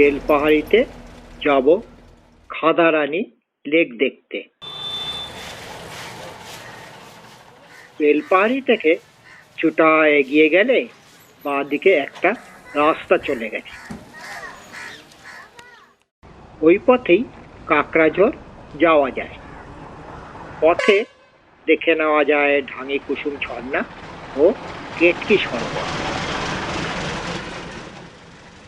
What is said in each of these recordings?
বেলপাহাড়িতে যাব খাদারানী লেক দেখতে। বেলপাহাড়ি থেকে কিছুটা এগিয়ে গেলে বাঁ দিকে একটা রাস্তা চলে গেছে। ওই পথেই কাকড়াঝোর যাওয়া যায়। পথে দেখে নেওয়া যায় ঢাঙি কুসুম ঝর্ণা ও কেটকি সরোবর।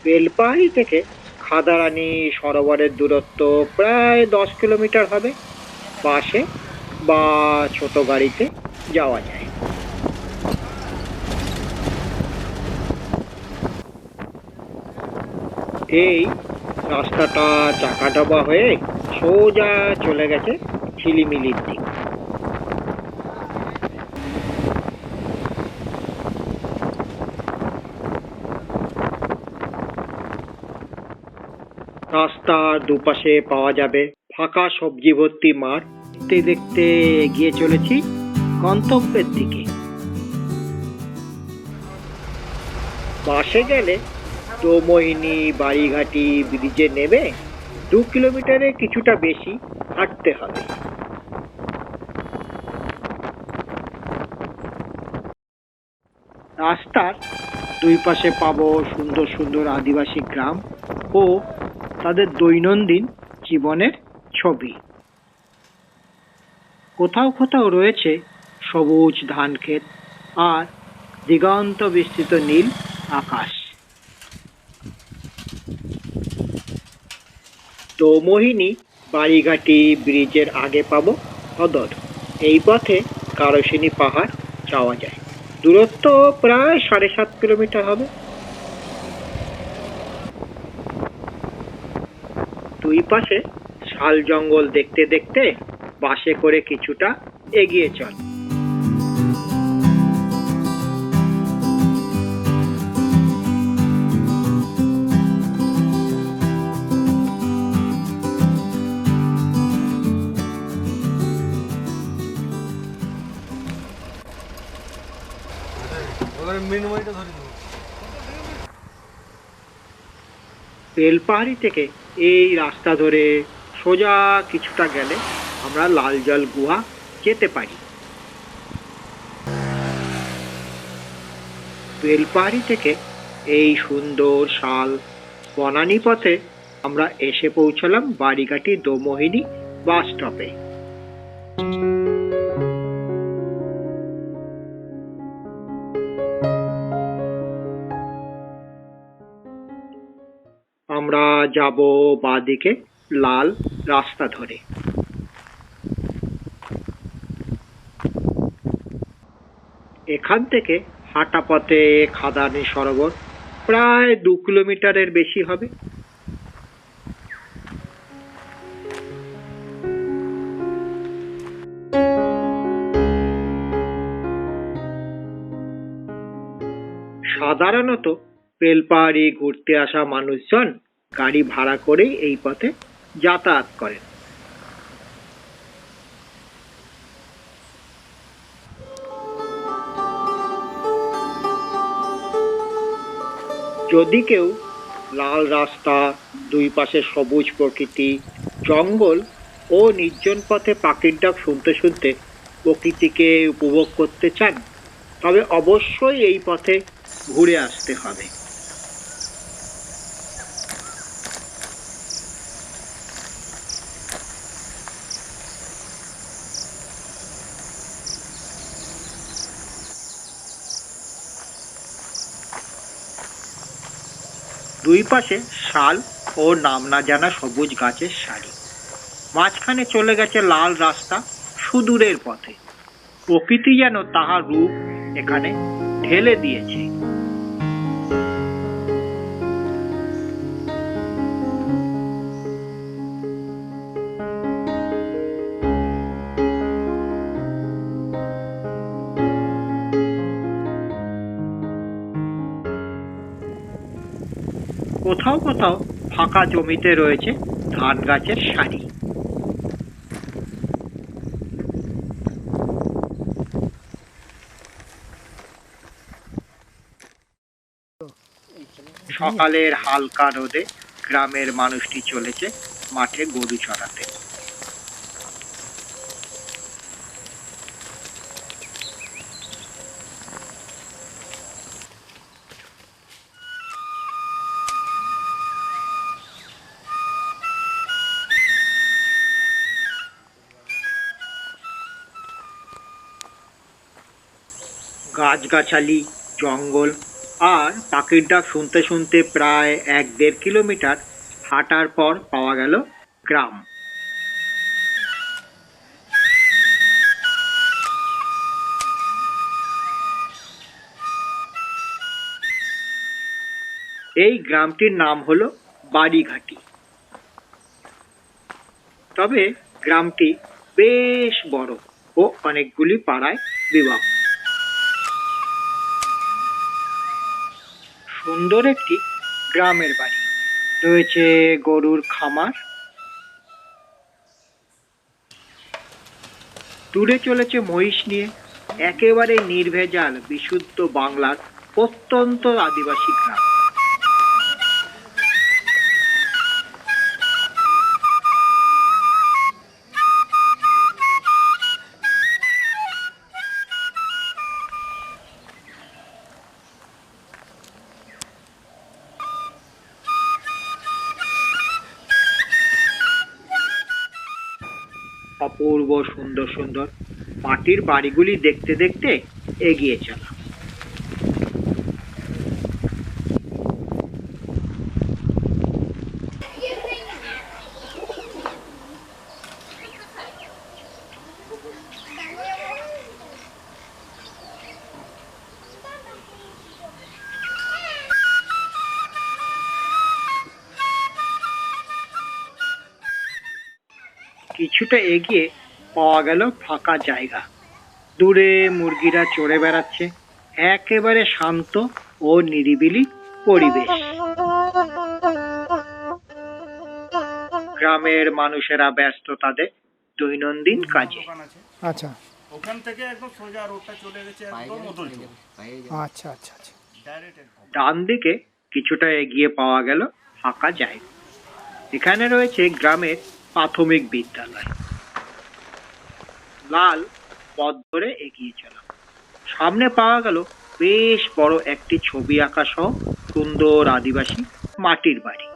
বেলপাহাড়ি থেকে খাদারানি সরোবরের দূরত্ব প্রায় দশ কিলোমিটার হবে। বাসে বা ছোট গাড়িতে যাওয়া যায়। এই রাস্তাটা চাকাডাবা হয়ে সোজা চলে গেছে ঝিলিমিলির দিক রাস্তার দুপাশে পাওয়া যাবে ফাঁকা সবজি ভর্তি মাঠ। দেখতে দেখতে এগিয়ে চলেছি গন্তব্যের দিকে। বাসে গেলে দোমোহিনী বাড়িঘাটি ব্রিজে নেমে দু কিলোমিটারে কিছুটা বেশি হাঁটতে হবে। রাস্তার দুই পাশে পাবো সুন্দর সুন্দর আদিবাসী গ্রাম ও তাদের দৈনন্দিন জীবনের ছবি। কোথাও কোথাও রয়েছে সবুজ ধান ক্ষেত আর দিগন্ত বিস্তৃত নীল আকাশ। তো মোহিনী বাড়িঘাটি ব্রিজের আগে পাবো হদর এই পথে কারসিনী পাহাড় যাওয়া যায়। দূরত্ব প্রায় সাড়ে সাত কিলোমিটার হবে। দুই পাশে শাল জঙ্গল দেখতে দেখতে বাসে করে কিছুটা এগিয়ে চল। বেলপাহাড়ি থেকে এই রাস্তা ধরে সোজা কিছুটা গেলে আমরা লালজল গুহা যেতে পারি। বেলপাহাড়ি থেকে এই সুন্দর শাল বনানী পথে আমরা এসে পৌঁছলাম বাড়িঘাটি দোমোহিনী বাস স্টপে। আমরা যাব বাঁদিকে লাল রাস্তা ধরে। এখান থেকে হাঁটা পথে খাদানি সরোবর প্রায় দু কিলোমিটারের বেশি হবে। সাধারণত বেলপাহাড়ি ঘুরতে আসা মানুষজন গাড়ি ভাড়া করেই এই পথে যাতায়াত করেন। যদি কেউ লাল রাস্তা, দুই পাশে সবুজ প্রকৃতি, জঙ্গল ও নির্জন পথে পাখির ডাক শুনতে শুনতে প্রকৃতিকে উপভোগ করতে চান, তবে অবশ্যই এই পথে ঘুরে আসতে হবে। দুই পাশে শাল ও নাম না জানা সবুজ গাছের সারি মাঝখানে চলে গেছে লাল রাস্তা সুদূরের পথে। প্রকৃতি যেন তাহার রূপ এখানে ঢেলে দিয়েছে। কোথাও কোথাও ফাঁকা জমিতে রয়েছে ধান গাছের সারি। সকালের হালকা রোদে গ্রামের মানুষটি চলেছে মাঠে গরু চড়াতে। গাছগাছালি, জঙ্গল, আর পাখির ডাক শুনতে শুনতে প্রায় এক দেড় কিলোমিটার হাঁটার পর পাওয়া গেল গ্রাম। এই গ্রামটির নাম হলো বাড়িঘাটি। তবে গ্রামটি বেশ বড় ও অনেকগুলি পাড়ায় বিভক্ত। সুন্দর একটি গ্রামের বাড়ি। রয়েছে গরুর খামার। দূরে চলেছে মহিষ নিয়ে। একেবারে নির্ভেজাল, বিশুদ্ধ বাংলার প্রত্যন্ত আদিবাসী গ্রাম। অপূর্ব সুন্দর সুন্দর মাটির বাড়িগুলি দেখতে দেখতে এগিয়ে চলা। কিছুটা এগিয়ে পাওয়া গেল ফাঁকা জায়গা। দূরে মুরগিরা চড়ে বেড়াচ্ছে। একেবারে শান্ত ও নিরিবিলি পরিবেশ। গ্রামের মানুষেরা ব্যস্ত তাদের দৈনন্দিন কাজে। আচ্ছা। ওখান থেকে একদম সোজা রোডটা চলে গেছে একদম আচ্ছা আচ্ছা আচ্ছা। ডান দিকে কিছুটা এগিয়ে পাওয়া গেল ফাঁকা জায়গা। এখানে রয়েছে গ্রামের প্রাথমিক বিদ্যালয়। লাল পথ ধরে এগিয়ে চলা। সামনে পাওয়া গেল বেশ বড় একটি ছবি আঁকা সহ সুন্দর আদিবাসী মাটির বাড়ি।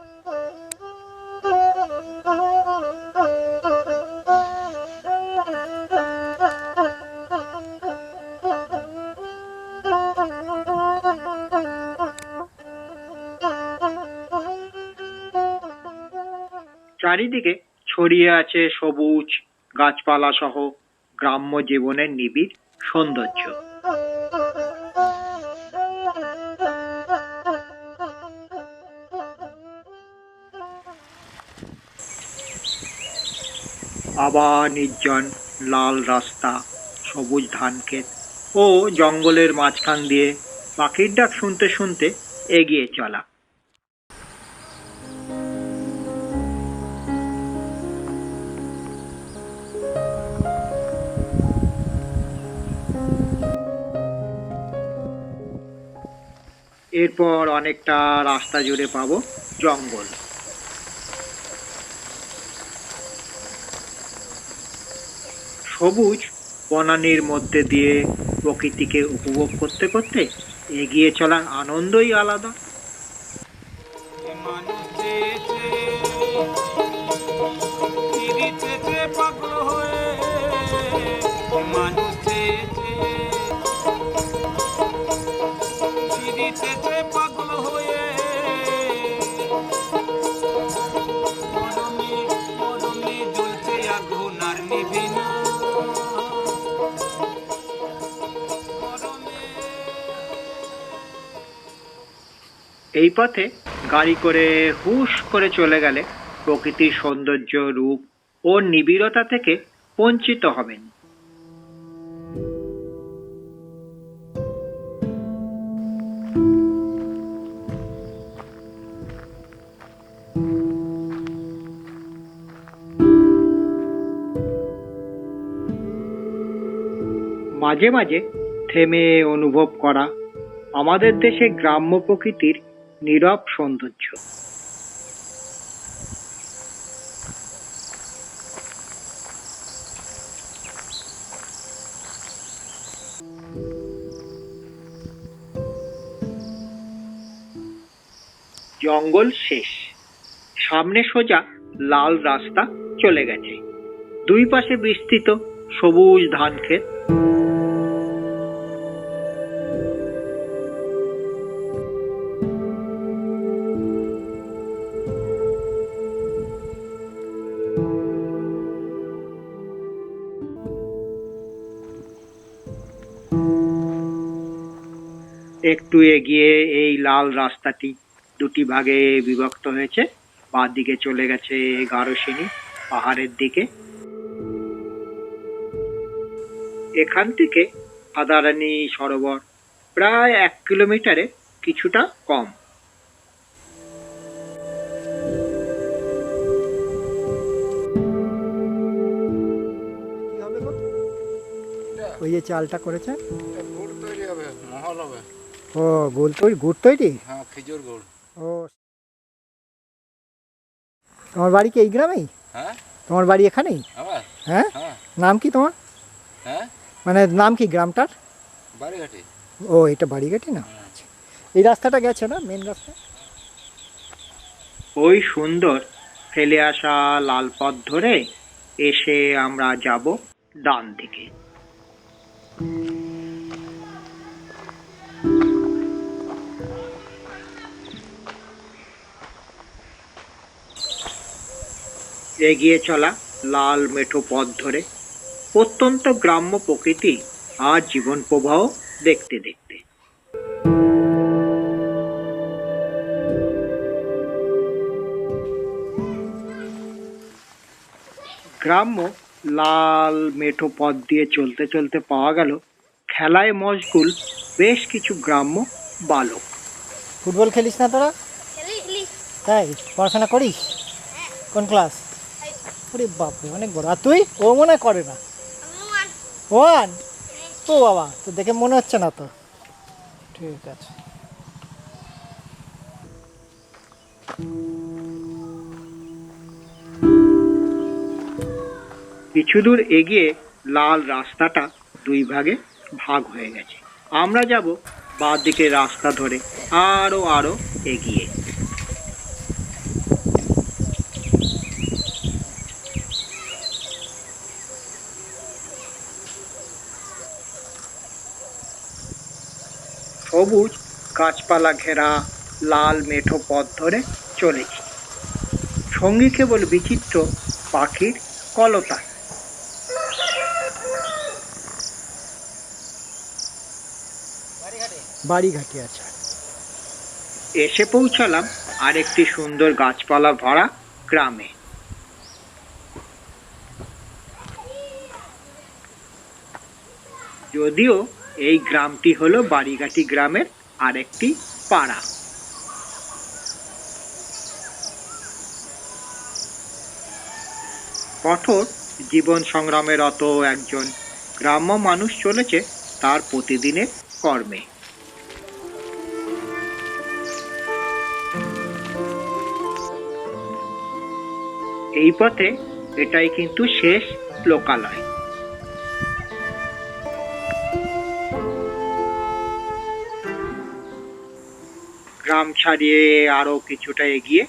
চারিদিকে ছড়িয়ে আছে সবুজ গাছপালা সহ গ্রাম্য জীবনের নিবিড় সৌন্দর্য। আবার নির্জন লাল রাস্তা, সবুজ ধান ক্ষেত ও জঙ্গলের মাঝখান দিয়ে পাখির ডাক শুনতে শুনতে এগিয়ে চলা। এরপর অনেকটা রাস্তা জুড়ে পাবো জঙ্গল। সবুজ বনানীর মধ্যে দিয়ে প্রকৃতিকে উপভোগ করতে করতে এগিয়ে চলার আনন্দই আলাদা। মানুষ এই পথে গাড়ি করে হুশ করে চলে গেলে প্রকৃতির সৌন্দর্য, রূপ ও নিবিড়তা থেকে বঞ্চিত হবেন। মাঝে মাঝে থেমে অনুভব করা আমাদের দেশে গ্রাম্য প্রকৃতির নীরব সৌন্দর্য। জঙ্গল শেষ। সামনে সোজা লাল রাস্তা চলে গেছে। দুই পাশে বিস্তৃত সবুজ ধান ক্ষেত। একটু এগিয়ে এই লাল রাস্তাটি দুটি ভাগে বিভক্ত হয়েছে। বাঁ দিকে চলে গেছে গারোসিনী পাহাড়ের দিকে। এখান থেকে আদারানি সরোবর প্রায় এক কিলোমিটারে কিছুটা কম? ওই যে চালটা করেছে? গুড় তৈরি হবে মহল হবে। ও গোল তৈরি গুড় তৈরি? হ্যাঁ খেজুর গুড়। ও তোমার বাড়ি কি এই গ্রামেই? হ্যাঁ? তোমার বাড়ি এখানেই? হ্যাঁ? হ্যাঁ। নাম কি তোমার? হ্যাঁ? মানে নাম কি গ্রামটার? বাড়িঘাটি। ও এটা বাড়িঘাটি না? আচ্ছা। এই রাস্তাটা গেছে না মেন রাস্তা? ওই সুন্দর ফেলে আসা লাল পথ ধরে এসে আমরা যাব ডান দিকে। এগিয়ে চলা লাল মেঠো পথ ধরে অত্যন্ত গ্রাম্য প্রকৃতি আর জীবন প্রবাহ দেখতে দেখতে। গ্রাম্য লাল মেঠো পথ দিয়ে চলতে চলতে পাওয়া গেল খেলায় মশগুল বেশ কিছু গ্রাম্য বালক। ফুটবল খেলিস না তোরা? তাই? পড়াশোনা করিস? কোন ক্লাস? ওরে বাপরে, অনেক বড়। আর তুই? ও মনে করে না। ওয়ান? ও বাবা, তো দেখে মনে হচ্ছে না তো। ঠিক আছে। কিছু দূর এগিয়ে লাল রাস্তাটা দুই ভাগে ভাগ হয়ে গেছে। আমরা যাব বাঁ দিকে রাস্তা ধরে, আরও আরও এগিয়ে। সবুজ গাছপালা ঘেরা লাল মেঠো পথ ধরে চলেছি। সঙ্গী কেবল বিচিত্র পাখির কলতা। বাড়িঘাটি আছে। এসে পৌঁছালাম আরেকটি সুন্দর গাছপালা ভরা গ্রামে। যদিও এই গ্রামটি হলো বাড়িঘাটি গ্রামের আরেকটি পাড়া। কঠোর জীবন সংগ্রামে রত একজন গ্রাম্য মানুষ চলেছে তার প্রতিদিনের কর্মে। এই পথে এটাই কিন্তু শেষ লোকালয়। গ্রাম ছাড়িয়ে আরও কিছুটা এগিয়ে।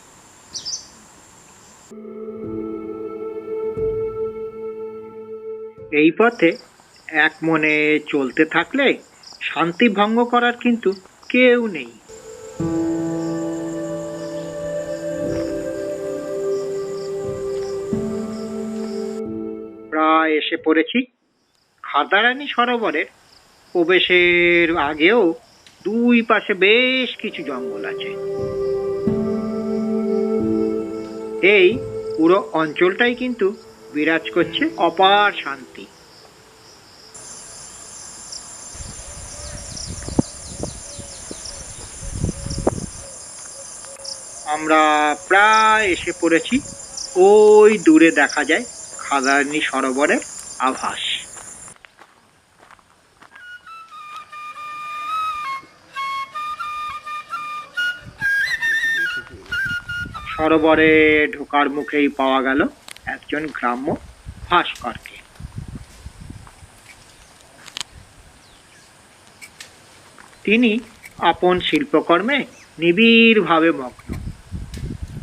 এই পথে এক মনে চলতে থাকলে শান্তি ভঙ্গ করার কিন্তু কেউ নেই। প্রায় এসে পড়েছি খাদারানি সরোবরের প্রবেশের আগেও দুই পাশে বেশ কিছু জঙ্গল আছে। এই পুরো অঞ্চলটাই কিন্তু বিরাজ করছে অপার শান্তি। আমরা প্রায় এসে পড়েছি। ওই দূরে দেখা যায় খাদারানি সরোবরের আভাস। সরোবরে ঢোকার মুখেই পাওয়া গেল একজন গ্রাম্য ভাস্করকে। তিনি আপন শিল্পকর্মে নিবিড়ভাবে মগ্ন।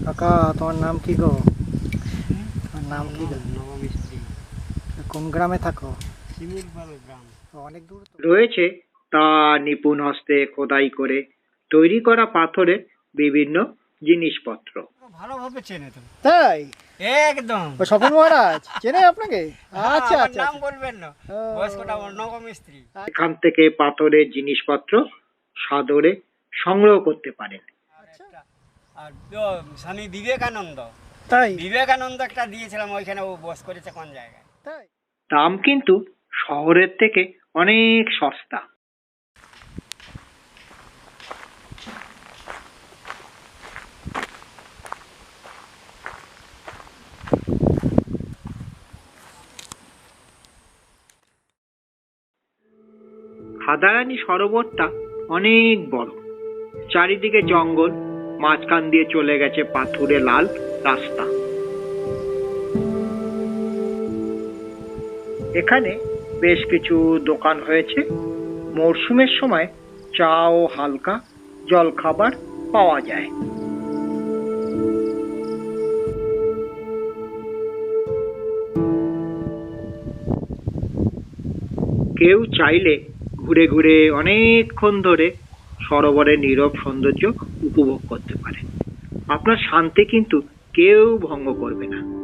কাকা তোমার নাম কি গো? তোমার নাম কি কোন গ্রামে থাকো? অনেক দূর রয়েছে তা নিপুণ হস্তে খোদাই করে তৈরি করা পাথরে বিভিন্ন জিনিসপত্র। ভালোভাবে চেনে তো তাই? একদম। ও স্বপন মহারাজ চেনে আপনাকে? আচ্ছা আচ্ছা নাম আচ্ছা। বলবেন না। বয়স্কটা অর্ণব মিস্ত্রি এখান থেকে পাথরের জিনিসপত্র সাদরে সংগ্রহ করতে পারেন। আর স্বামী বিবেকানন্দ। তাই? বিবেকানন্দ একটা দিয়েছিলাম ওইখানে ও বস করেছে কোন জায়গায়। তাই? দাম কিন্তু শহরের থেকে অনেক সস্তা। খাদারানি সরোবরটা অনেক বড়। চারিদিকে জঙ্গল, মাঝখান দিয়ে চলে গেছে পাথুরে লাল রাস্তা। এখানে বেশ কিছু দোকান হয়েছে। মরশুমের সময় চা ও হালকা জলখাবার পাওয়া যায়। কেউ চাইলে ঘুরে ঘুরে অনেকক্ষণ ধরে সরোবরের নীরব সৌন্দর্য উপভোগ করতে পারে। আপনার শান্তি কিন্তু কেউ ভঙ্গ করবে না।